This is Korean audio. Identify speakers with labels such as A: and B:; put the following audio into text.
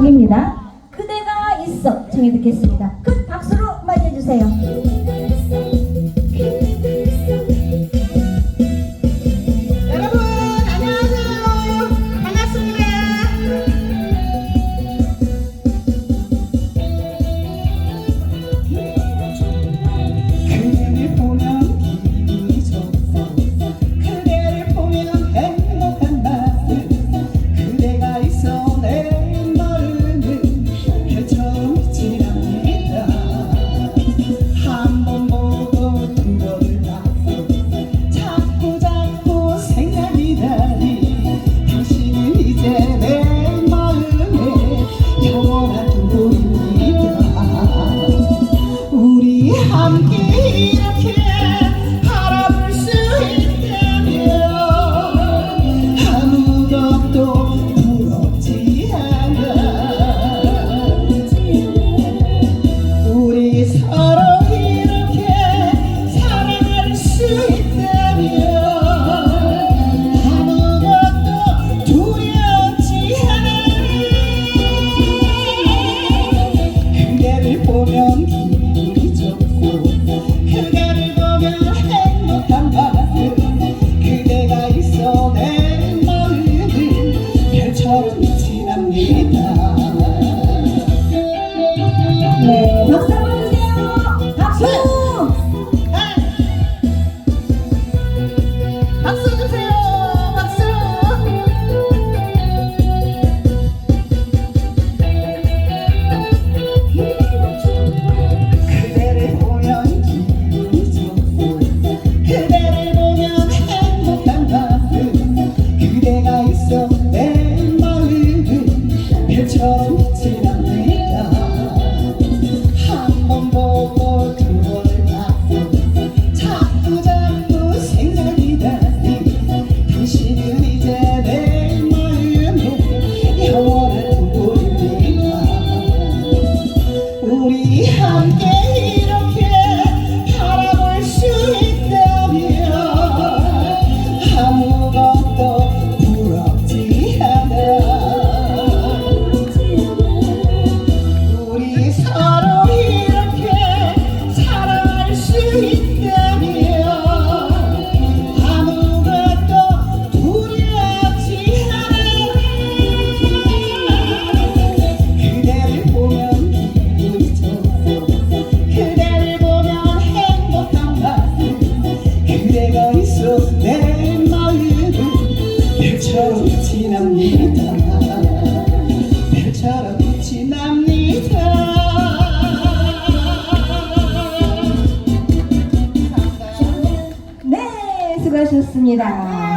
A: 곡입니다. 그대가 있어 정해 듣겠습니다. 큰 박수로 맞이해주세요.
B: নাম কি come to 그대가 있어 내 마음은 별처럼 지납니다 별처럼 지납니다
A: 네, 수고하셨습니다.